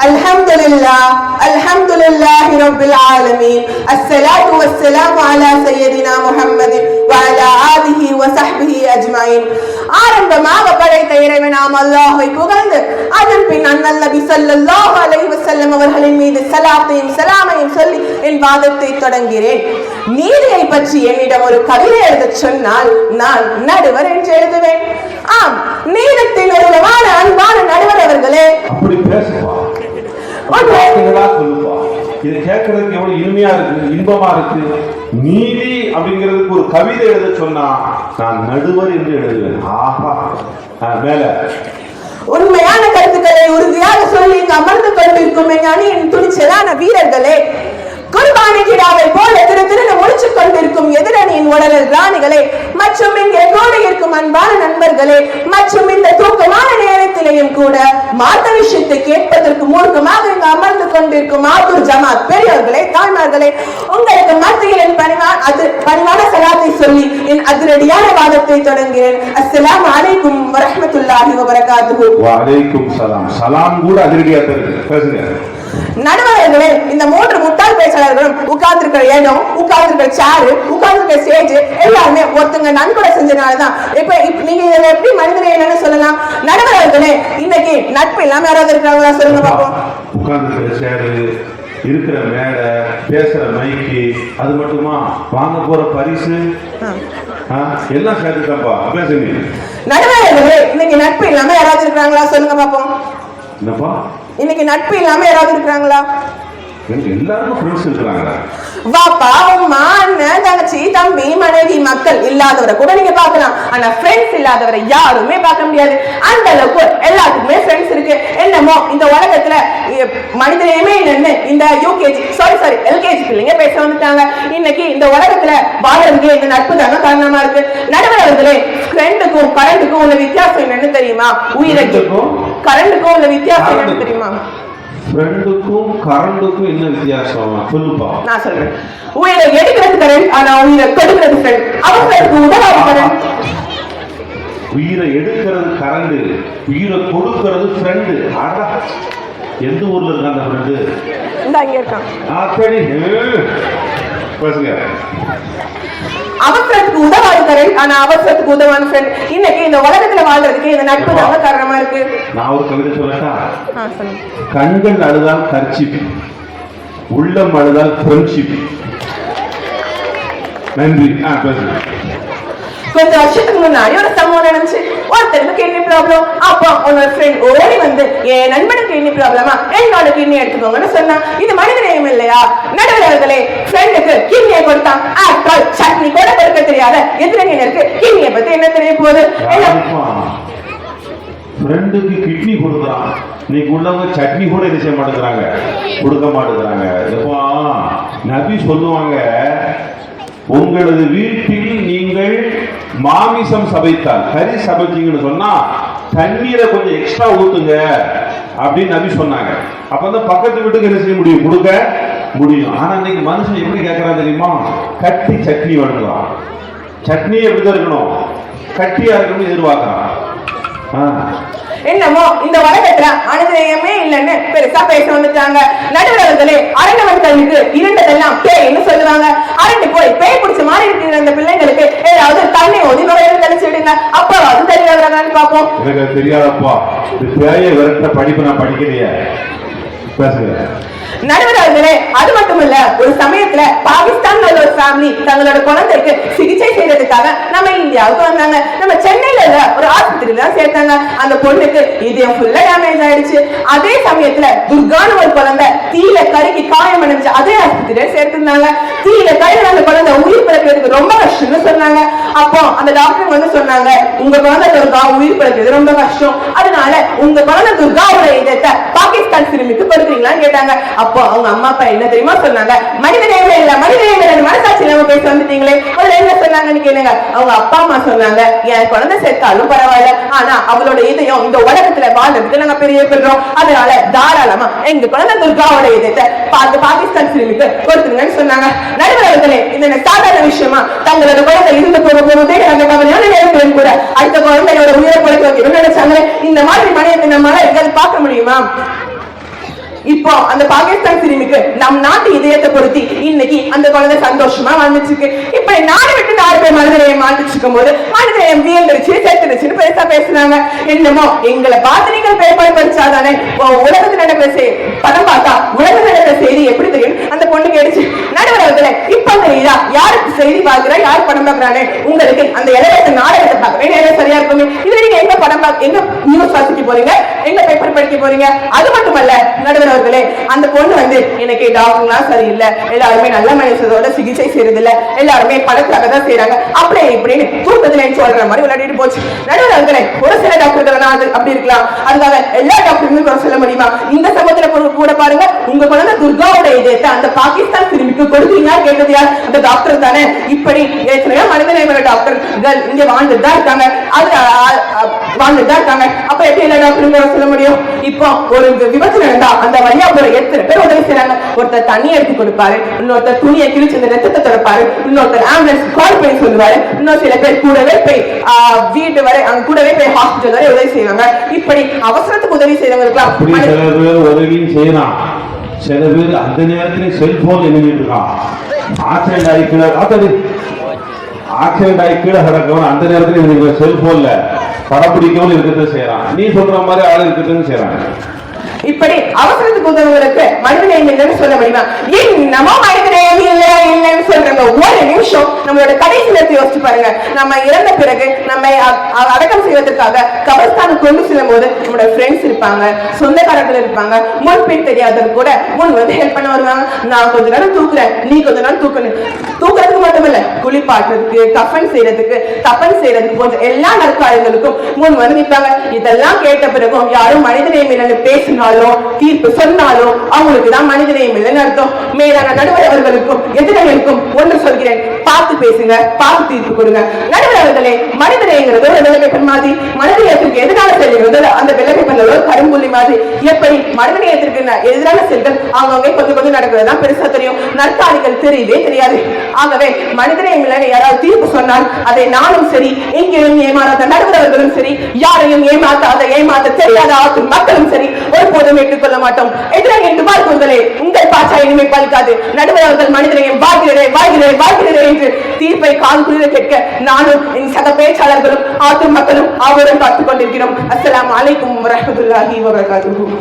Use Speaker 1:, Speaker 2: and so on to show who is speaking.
Speaker 1: الحمد لله الحمد لله رب العالمين الصلاة والسلام على سيدنا محمد وعلى آله وصحبه أجمعين ஆரம்பமாக படைத்த இறைவனாம் அல்லாஹை புகழ்ந்து அதன் பின் அண்ணல் நபி ஸல்லல்லாஹு அலைஹி வஸல்லம் அவர்களின் மீது சலாத்தையும் சலாமையும் சொல்லி என் வாதத்தை தொடங்கிறேன் நீதியை பற்றி என்னிடம் ஒரு கவிதை எழுதச் சொன்னால் நான் நடுவர் என்று எழுதுவேன் ஆம் நீதத்தின் ஒரு விதமான அன்பான நடுவர் அவர்களே
Speaker 2: அப்படி பேசுவா
Speaker 1: ஓகே.
Speaker 2: வார்த்தைகளா சொல்லுவா இது கேட்கறதுக்கு எவ்வளவு இனிமையா இருக்கு இன்பமா இருக்கு? நீதி அப்படிங்கிறதுக்கு ஒரு கவிதை எழுத சொன்னா நான் நடுவர் என்று எழுதுவேன். ஆஹா. மேல.
Speaker 1: உண்மையான கருத்துக்களை உறுதியாக சொல்லி இங்கு அமர்ந்து கொண்டிருக்கும் என் அணியின் துணிச்சலான வீரர்களே குர்பானி கிடாவை போல திரு திரு ஒழிச்சு கொண்டிருக்கும் எதிரணியின் உடலில் ராணிகளே மற்றும் இங்கே கூட இருக்கும் அன்பான நண்பர்களே மற்றும் இந்த தூக்கமான நேரத்திலேயும் கூட மார்த்த விஷயத்தை கேட்பதற்கு மூர்க்கமாக இங்கு அமர்ந்து கொண்டிருக்கும் ஆதூர் ஜமாத் பெரியவர்களே தாய்மார்களே உங்களுக்கு மத்தியில் என் பணிவான அது பணிவான சலாத்தை சொல்லி என் அதிரடியான வாதத்தை தொடங்குகிறேன். அஸ்லாம் அலைக்கும் வரமத்துல்லாஹி வபரகாத்து
Speaker 2: வலைக்கும் சலாம். சலாம் கூட அதிரடியா தருது பேசுங்க.
Speaker 1: நடுவர்களே இந்த மூன்று முட்டாள் பேச்சாளர்களும் உட்கார்ந்திருக்கிற இடம் உட்கார்ந்திருக்கிற சேரு உட்கார்ந்திருக்கிற ஸ்டேஜ் எல்லாருமே ஒருத்தங்க நன்கொடை செஞ்சனாலதான் இப்ப இப்ப நீங்க இதுல எப்படி மனிதனை என்னன்னு சொல்லலாம்? நடுவர்களே இன்னைக்கு நட்பு இல்லாம யாராவது இருக்கிறாங்களா? சொல்லுங்க பாப்போம்.
Speaker 2: உட்கார்ந்து சேரு இருக்கிற மேடை பேசுற மைக்கு அது மட்டுமா? வாங்க போற பரிசு? எல்லாம் சேர்த்துக்கப்பா பேசுங்க
Speaker 1: நடுவர்களே இன்னைக்கு நட்பு இல்லாம யாராவது இருக்கிறாங்களா? சொல்லுங்க பாப்போம்.
Speaker 2: என்னப்பா?
Speaker 1: இன்னைக்கு நட்பு இல்லாம யாராவது இருக்கிறாங்களா?
Speaker 2: எல்லாருக்கும் ஃப்ரெண்ட்ஸ் இருக்கிறாங்க
Speaker 1: வாப்பா உம்மா அண்ணன் தங்கச்சி தம்பி மனைவி மக்கள் இல்லாதவரை கூட நீங்க பார்க்கலாம். ஆனா ஃப்ரெண்ட்ஸ் இல்லாதவரை யாருமே பார்க்க முடியாது. அந்த அளவுக்கு எல்லாத்துக்குமே ஃப்ரெண்ட்ஸ் இருக்கு. என்னமோ இந்த உலகத்துல மனிதனையுமே இல்லைன்னு இந்த யூகேஜி சாரி சாரி எல்கேஜி பிள்ளைங்க பேச வந்துட்டாங்க. இன்னைக்கு இந்த உலகத்துல வாழ்றதுக்கு இந்த நட்பு தாங்க காரணமா இருக்கு. நடுவர்களே ஃப்ரெண்டுக்கும் கரண்டுக்கும் உள்ள வித்தியாசம் என்னன்னு தெரியுமா? உயிரை
Speaker 2: ஃப்ரெண்டுக்கும்?
Speaker 1: கரண்டுக்கும் உள்ள வித்தியாசம் என்னன்னு தெரியுமா?
Speaker 2: ஃப்ரெண்டுக்கும் கரண்டுக்கும் என்ன வித்தியாசம்? சொல்லுப்பா.
Speaker 1: நான் சொல்றேன். உயிரை எடுக்கிறது கரண்ட் ஆனா உயிரை கொடுக்கிறது ஃப்ரெண்ட் அவங்களுக்கு உதவாது கரண்ட்
Speaker 2: உயிரை எடுக்கிறது கரண்டு உயிரை கொடுக்கிறது ஃப்ரெண்டு அடா எந்த ஊர்ல இருக்க அந்த ஃப்ரெண்டு
Speaker 1: இந்த அங்க இருக்கான்.
Speaker 2: ஆத்தடி பேசுங்க.
Speaker 1: அவசரத்துக்கு உதவாது கரண்ட் ஆனா அவசரத்துக்கு உதவான ஃப்ரெண்ட் இன்னைக்கு இந்த உலகத்துல வாழ்றதுக்கு இந்த நட்பு தாங்க காரணமா இருக்கு.
Speaker 2: நான் ஒரு கவிதை சொல்லட்டா? கண்கள் அழுதால் கர்ச்சிப் உள்ளம் அழுதால் ஃப்ரெண்ட்ஷிப் நன்றி. ஆ பேசுங்க.
Speaker 1: கொஞ்சம் வருஷத்துக்கு முன்னாடி ஒரு சம்பவம் நடந்துச்சு. ஒருத்தருக்கு கிட்னி ப்ராப்ளம் அப்போ உன்னோட ஃப்ரெண்ட் ஓடி வந்து என் நண்பனுக்கு கிட்னி ப்ராப்ளமா என்னோட கிட்னி எடுத்துக்கோங்கன்னு சொன்னா இது மனித நேயம் இல்லையா? நடுவர்களே ஃப்ரெண்டுக்கு கிட்னியை கொடுத்தான். ஆட்கள் சட்னி கூட கொடுக்க தெரியாத எதிரணியினருக்கு கிட்னியை பத்தி என்ன தெரிய போகுது?
Speaker 2: ஃப்ரெண்டுக்கு கிட்னி கொடுக்குறான். இன்னைக்கு உள்ளவங்க சட்னி கூட இது செய்ய மாட்டேங்கிறாங்க. கொடுக்க மாட்டேங்கிறாங்க. நபி சொல்லுவாங்க உங்களது வீட்டில் நீங்கள் மாமிசம் சபைத்தால் கறி சமைச்சீங்கன்னு சொன்னா தண்ணீரை கொஞ்சம் எக்ஸ்ட்ரா ஊத்துங்க அப்படின்னு நபி சொன்னாங்க. அப்ப வந்து பக்கத்து வீட்டுக்கு என்ன செய்ய முடியும்? கொடுக்க முடியும். ஆனா இன்னைக்கு மனுஷன் எப்படி கேட்கறான் தெரியுமா? கட்டி சட்னி வேணுங்கிறான். சட்னி எப்படி தான் இருக்கணும்? கட்டியா இருக்கணும்னு எதிர்பார்க்கறான். ஆ.
Speaker 1: என்னமோ இந்த உலகத்துல அனுதயமே இல்லைன்னு பெருசா பேச வந்துட்டாங்க. நடுவர்களே அரண்டவர்களுக்கு கல்விக்கு இருண்டதெல்லாம் பேய்னு சொல்லுவாங்க. அரண்டு போய் பேய் பிடிச்ச மாதிரி இருக்கிற அந்த பிள்ளைங்களுக்கு ஏதாவது தண்ணி ஒதி நுழையில தெளிச்சுடுங்க அது தெரியவராங்கன்னு பார்ப்போம்.
Speaker 2: எனக்கு அது தெரியாதப்பா. பேய விரட்ட படிப்பு நான் படிக்கலையே. பேசுங்க.
Speaker 1: நடுவர்களே அது மட்டுமல்ல ஒரு சமயத்துல பாகிஸ்தான் ஒரு ஃபேமிலி தங்களோட குழந்தைக்கு சிகிச்சை செய்யறதுக்காக நம்ம இந்தியாவுக்கு வந்தாங்க. நம்ம சென்னையில ஒரு ஆஸ்பத்திரியில தான் சேர்த்தாங்க. அந்த பொண்ணுக்கு இதயம் ஃபுல்லா டேமேஜ் ஆயிடுச்சு. அதே சமயத்துல துர்கான்னு ஒரு குழந்தை தீயில கருகி காயம் அடைஞ்சு அதே ஆஸ்பத்திரியில சேர்த்திருந்தாங்க. தீயில கருகின அந்த குழந்தை உயிர் பிறக்கிறதுக்கு ரொம்ப கஷ்டம்னு சொன்னாங்க. அப்போ அந்த டாக்டர் வந்து சொன்னாங்க உங்க குழந்தை துர்கா உயிர் பிழைக்கிறது ரொம்ப கஷ்டம். அதனால உங்க குழந்தை துர்காவோட இதயத்தை பாகிஸ்தான் சிறுமிக்கு கொடுக்குறீங்களான்னு கேட்டாங்க. அப்போ அவங்க அம்மா அப்பா என்ன தெரியுமா சொன்னாங்க? மனித நேயமே இல்ல மனித நேயமே மனசாட்சி இல்லாம பேச வந்துட்டீங்களே. முதல்ல என்ன சொன்னாங்கன்னு கேளுங்க. அவங்க அப்பா அம்மா சொன்னாங்க என் குழந்தை செத்தாலும் பரவாயில்ல. ஆனா அவளோட இதயம் இந்த உலகத்துல வாழ்றதுக்கு நாங்க பெரிய பெறோம் அதனால தாராளமா எங்க குழந்தை துர்காவோட இதயத்தை பார்த்து பாகிஸ்தான் சிறுமிக்கு கொடுத்துருங்கன்னு சொன்னாங்க. நடுவர்களே இந்த விஷயமா தங்களோட குழந்தை இருந்து போக போகுதே அந்த கவலையான நேரத்திலும் கூட அடுத்த குழந்தையோட உயிரை குறைக்க வைக்கணும்னு நினைச்சாங்க இந்த மாதிரி மனிதத்தை நம்மளால எங்காவது பார்க்க முடியுமா இப்போ அந்த பாகிஸ்தான் சிறுமிக்கு நம் நாட்டு இதயத்தை பொருத்தி இன்னைக்கு அந்த குழந்தை சந்தோஷமா வாழ்ந்துச்சிருக்கு இப்ப நாடு விட்டு நாலு பேர் மனிதநேயம் வாழ்ந்துட்டு இருக்கும் போது மனிதநேயம் வீழ்ந்துருச்சு சேர்த்துருச்சுன்னு பெருசா பேசுனாங்க என்னமோ எங்களை பார்த்து நீங்கள் பேப்பர் படிச்சாதானே ஓ, உலகத்துல நடக்கிற படம் பார்த்தா உலகத்துல நடக்கிற செய்தி எப்படி தெரியும் அந்த பொண்ணு கேடுச்சு நடுவரத்துல அவர்களே இப்ப தெரியுதா யாருக்கு செய்தி பார்க்கிறா யார் படம் பார்க்கறானே உங்களுக்கு அந்த இலவச நாடகத்தை பார்க்க என்ன சரியா இருக்குமே? இதுல நீங்க எங்க படம் பார்க்க எங்க நியூஸ் வாசிக்க போறீங்க? எங்க பேப்பர் படிக்க போறீங்க? அது மட்டுமல்ல நடுவர் அவர்களே அந்த பொண்ணு வந்து எனக்கு டாக்டர்லாம் சரியில்லை. எல்லாருமே நல்ல மனுஷத்தோட சிகிச்சை செய்யறது இல்ல எல்லாருமே பணத்துக்காக தான் செய்யறாங்க அப்படியே இப்படின்னு தூக்கத்துல சொல்ற மாதிரி விளையாடிட்டு போச்சு. நடுவர் அவர்களே ஒரு சில டாக்டர்கள் வேணா அப்படி இருக்கலாம். அதுக்காக எல்லா டாக்டருமே சொல்ல முடியுமா? இந்த சமயத்துல கூட- கூட பாருங்க உங்க குழந்தை துர்காவோட இதயத்தை அந்த பாகிஸ்தான் திரும்பிக்கு கொடுத்தீங்க கேட்டது யார்? அந்த டாக்டர் தானே. இப்படி ஏற்கனவே மனிதநேயமர டாக்டர்கள் இங்க வாழ்ந்துட்டு தான் இருக்காங்க. அது வாழ்ந்துட்டு தான் இருக்காங்க. அப்ப எப்படி எல்லா டாக்டரும் குறை சொல்ல முடியும்? இப்போ ஒரு விபத்து நடந்தா அந்த வழியா போற எத்தனை பேர் உதவி செய்றாங்க? ஒருத்தர் தண்ணி எடுத்து கொடுப்பாரு இன்னொருத்தர் துணியை கிழிச்சு அந்த ரத்தத்தை திறப்பாரு இன்னொருத்தர் ஆம்புலன்ஸ் கால் பண்ணி சொல்லுவாரு இன்னும் சில பேர் கூடவே போய் வீட்டு வரை அங்க கூடவே போய் ஹாஸ்பிட்டல் வரை உதவி செய்வாங்க. இப்படி அவசரத்துக்கு உதவி
Speaker 2: பேர் உதவியும் செய்யலாம். சில பேர் அந்த நேரத்துல செல்போன் எழுதிட்டு இருக்கான் ஆக்சிடென்ட் ஆகி கீழே ஆத்தாடி ஆக்சிடென்ட் ஆகி கீழே கிடக்கவன் அந்த நேரத்துல இவனுக்கு செல்போன்ல படம் பிடிக்கவும் இருக்கத்தான் செய்யறான் நீ சொல்ற மாதிரி ஆள் இருக்கிறதுன்னு செய்யறாங்க
Speaker 1: இப்படி அவசரத்துக்கு உதவுவதற்கு மனிதனை சொல்ல முடியுமா? ஏன் நம்ம இல்ல இல்லைன்னு சொல்றாங்க. ஒரு நிமிஷம் நம்மளோட கடைசி நேரத்தை யோசிச்சு பாருங்க. நம்ம இறந்த பிறகு நம்ம அடக்கம் செய்வதற்காக கபர்ஸ்தானுக்கு கொண்டு செல்லும் போது நம்மளோட ஃப்ரெண்ட்ஸ் இருப்பாங்க. சொந்தக்காரர்கள் இருப்பாங்க. முன் பின் தெரியாதவர் கூட முன் வந்து ஹெல்ப் பண்ண வருவாங்க. நான் கொஞ்ச நேரம் தூக்குறேன் நீ கொஞ்ச நேரம் தூக்கணும் தூக்குறதுக்கு மட்டும் இல்ல குளிப்பாட்டுறதுக்கு கஃபன் செய்யறதுக்கு தப்பன் செய்யறதுக்கு போன்ற எல்லா நற்காரியங்களுக்கும் முன் வந்து நிற்பாங்க. இதெல்லாம் கேட்ட பிறகும் யாரும் மனிதனையும் இல்லைன்னு பேசினாலும் தீர்ப்பு சொன்னாலும் அவங்களுக்கு தான் மனிதநேயம் இல்லைன்னு அர்த்தம். மேலான நடுவர் அவர்களுக்கும் எதிரிகளுக்கும் ஒன்று சொல்கிறேன். பார்த்து பேசுங்க பார்த்து தீர்ப்பு கொடுங்க. நடுவர் அவர்களே மனிதநேயங்கிறது ஒரு வெள்ளப்பேப்பர் மாதிரி மனிதநேயத்திற்கு எதிரான செல்கிறது அந்த வெள்ளப்பேப்பர்ல ஒரு கரும்புள்ளி மாதிரி எப்படி மனிதநேயத்திற்கு ந- எதிரான செயல்கள் அவங்கவுங்க கொஞ்சம் கொஞ்சம் நடக்கிறது தான் பெருசா தெரியும். நற்காரிகள் தெரியவே தெரியாது. ஆகவே மனிதநேயம் இல்லைன்னு யாராவது தீர்ப்பு சொன்னால் அதை நானும் சரி எங்கேயும் ஏமாறாத நடுவர்களும் சரி யாரையும் ஏமாத்தாத ஏமாத்த தெரியாத ஆற்றும் மக்களும் சரி ஒருபோதும் ஏற்றுக்கொள்ள மாட்டோம். எதிராக என்று பார்க்குங்களே உங்கள் பாச்சா இனிமே பலிக்காது நடுவர் அவர்கள் மனிதனையும் வாழ்கிறேன் வாழ்கிறேன் வாழ்கிறேன் என்று தீர்ப்பை கால் குளிர கேட்க நானும் என் சக பேச்சாளர்களும் ஆத்து மக்களும் ஆவரம் பார்த்துக் கொண்டிருக்கிறோம். அஸ்லாம் அலைக்கும் வரஹ்மத்துல்லாஹி வபரகாத்துஹு.